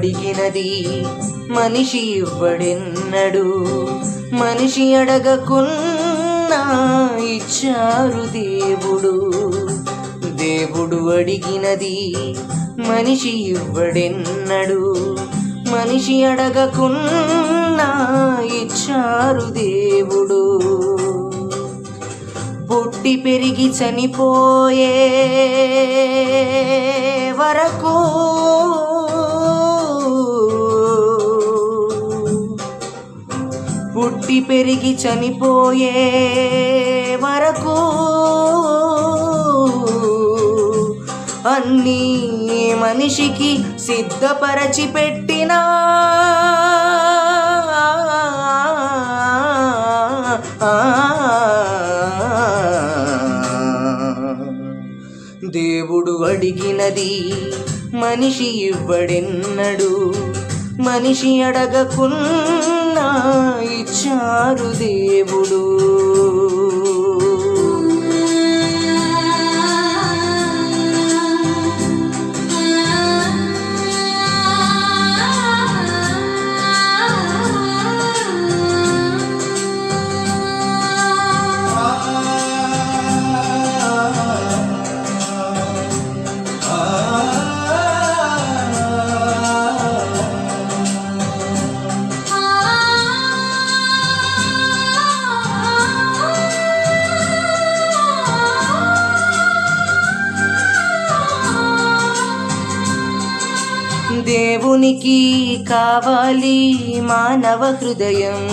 అడిగినది మనిషి ఇవ్వడెన్నడు మనిషి అడగకున్నా ఇచ్చారు దేవుడు. దేవుడు అడిగినది మనిషి ఇవ్వడెన్నడు మనిషి అడగకున్నా ఇచ్చారు దేవుడు. పుట్టి పెరిగి చనిపోయే వరకు పుట్టి పెరిగి చనిపోయే వరకు అన్నీ మనిషికి సిద్ధపరచి పెట్టినా దేవుడు అడిగినది మనిషి ఇవ్వడెన్నడు. మనిషి అడగకున్నా ఇచ్చారు దేవుడు. దేవునికి కావాలి మానవ హృదయం.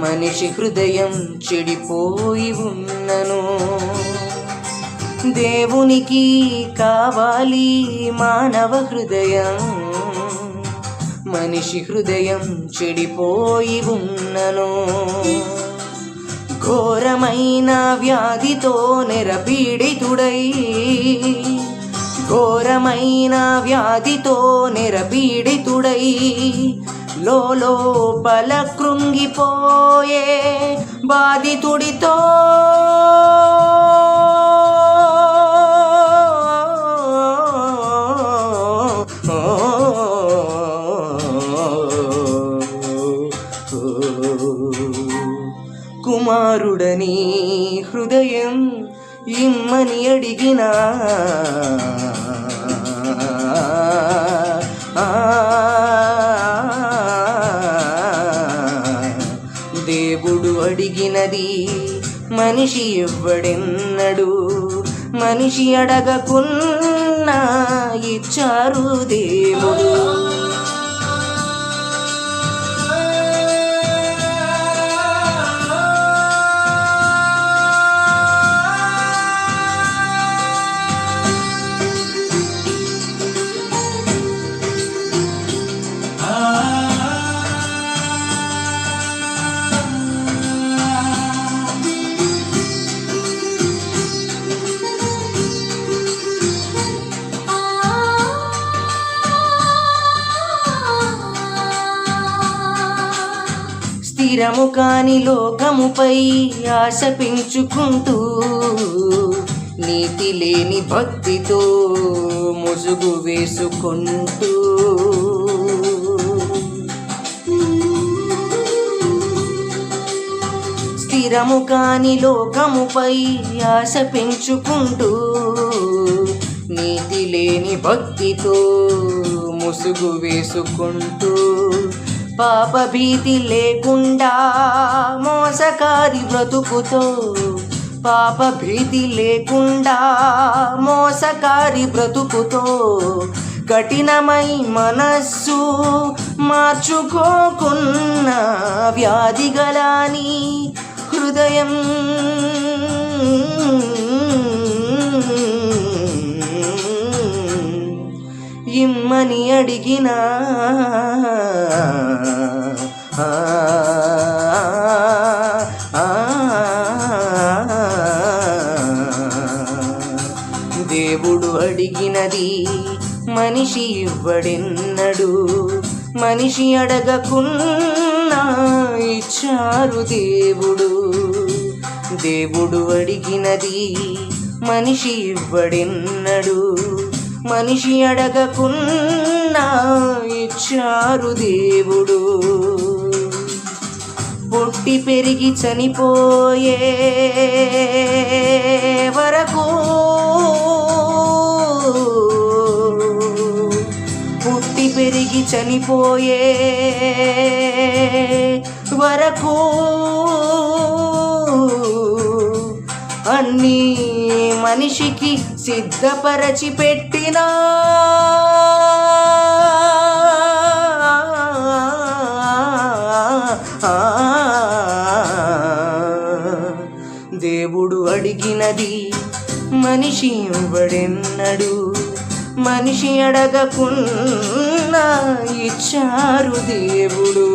మనిషి హృదయం చెడిపోయి ఉన్నను. దేవునికి కావాలి మానవ హృదయం. మనిషి హృదయం చెడిపోయి ఉన్నను. ఘోరమైన వ్యాధితో నెరపీడితుడై ఘోరమైన వ్యాధితో నెరపీడితుడై లోపల కృంగిపోయే బాధితుడితో. కుమారుడని హృదయం ఇమ్మని అడిగినా దేవుడు అడిగినది మనిషి ఇవ్వడెన్నడు మనిషి అడగకున్నా ఇచ్చారు దేవుడు స్థిరము కాని లోకముపై ఆశ పెంచుకుంటూ నీతి లేని భక్తితో ముసుగు వేసుకుంటూ. స్థిరము కాని లోకముపై ఆశ పెంచుకుంటూ నీతి లేని భక్తితో ముసుగు వేసుకుంటూ. పాపభీతి లేకుండా మోసకారి బ్రతుకుతో పాపభీతి లేకుండా మోసకారి బ్రతుకుతో కఠినమై మనస్సు మార్చుకోకున్న వ్యాధి గలాని హృదయం. ఇమ్మని అడిగినా. ఆ, ఆ, దేవుడు అడిగినది మనిషి ఇవ్వడెన్నడు. మనిషి అడగకున్నా ఇచ్చారు దేవుడు. దేవుడు అడిగినది మనిషి ఇవ్వడెన్నడు. మనిషి అడగకున్నా ఇచ్చారు దేవుడు. పొట్టి పెరిగి చనిపోయే వరకు పుట్టి పెరిగి చనిపోయే వరకు అన్నీ మనిషికి సిద్ధపరచి పెట్టినా దేవుడు అడిగినది మనిషి ఇవ్వడెన్నడు మనిషి అడగకున్నా ఇచ్చారు దేవుడు.